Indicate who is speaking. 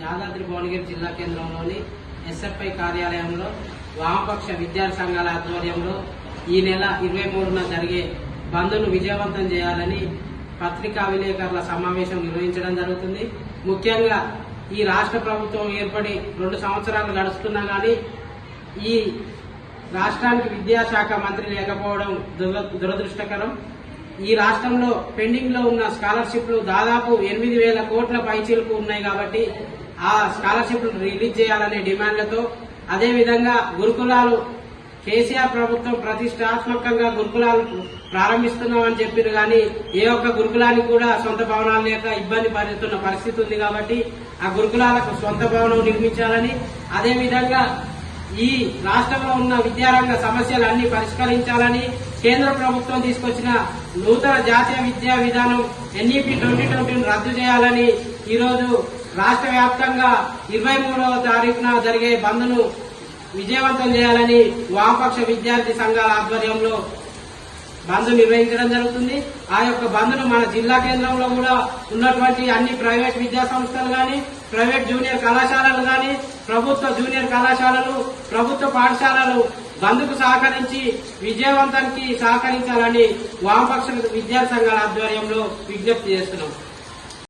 Speaker 1: యాదాద్రి భువనగిరి జిల్లా కేంద్రంలోని ఎస్ఎఫ్ఐ కార్యాలయంలో వామపక్ష విద్యార్థి సంఘాల ఆధ్వర్యంలో ఈ నెల ఇరవై మూడున జరిగే బంద్ను విజయవంతం చేయాలని పత్రికా విలేకరుల సమావేశం నిర్వహించడం జరుగుతుంది. ముఖ్యంగా ఈ రాష్ట్ర ప్రభుత్వం ఏర్పడి రెండు సంవత్సరాలు గడుస్తున్నా కానీ ఈ రాష్ట్రానికి విద్యాశాఖ మంత్రి లేకపోవడం దుర- దురదృష్టకరం. ఈ రాష్ట్రంలో పెండింగ్లో ఉన్న స్కాలర్షిప్లు దాదాపు ఎనిమిది వేల కోట్ల పైచీలకు ఉన్నాయి కాబట్టి ఆ స్కాలర్షిప్లు రిలీజ్ చేయాలనే డిమాండ్లతో అదేవిధంగా గురుకులాలు కేసీఆర్ ప్రభుత్వం ప్రతిష్టాత్మకంగా గురుకులాలు ప్రారంభిస్తున్నామని చెప్పారు కానీ ఏ ఒక్క గురుకులానికి కూడా సొంత భవనాలు లేక ఇబ్బంది పడుతున్న పరిస్థితి ఉంది కాబట్టి ఆ గురుకులాలకు సొంత భవనం నిర్మించాలని అదేవిధంగా ఈ రాష్ట్రంలో ఉన్న విద్యారంగ సమస్యలన్నీ పరిష్కరించాలని కేంద్ర ప్రభుత్వం తీసుకొచ్చిన నూతన జాతీయ విద్యా విధానం ఎన్ఈపి ట్వంటీ ట్వంటీని రద్దు చేయాలని ఈరోజు రాష్ట్ర వ్యాప్తంగా ఇరవై మూడవ తారీఖున జరిగే బంద్ను విజయవంతం చేయాలని వామపక్ష విద్యార్థి సంఘాల ఆధ్వర్యంలో బంద్ నిర్వహించడం జరుగుతుంది. ఆ యొక్క బంద్ను మన జిల్లా కేంద్రంలో కూడా ఉన్నటువంటి అన్ని ప్రైవేట్ విద్యా సంస్థలు గాని ప్రైవేట్ జూనియర్ కళాశాలలు గాని ప్రభుత్వ జూనియర్ కళాశాలలు ప్రభుత్వ పాఠశాలలు బంద్కు సహకరించి విజయవంతానికి సహకరించాలని వామపక్ష విద్యాసంఘాల సంఘాల ఆధ్వర్యంలో విజ్ఞప్తి చేస్తున్నాం.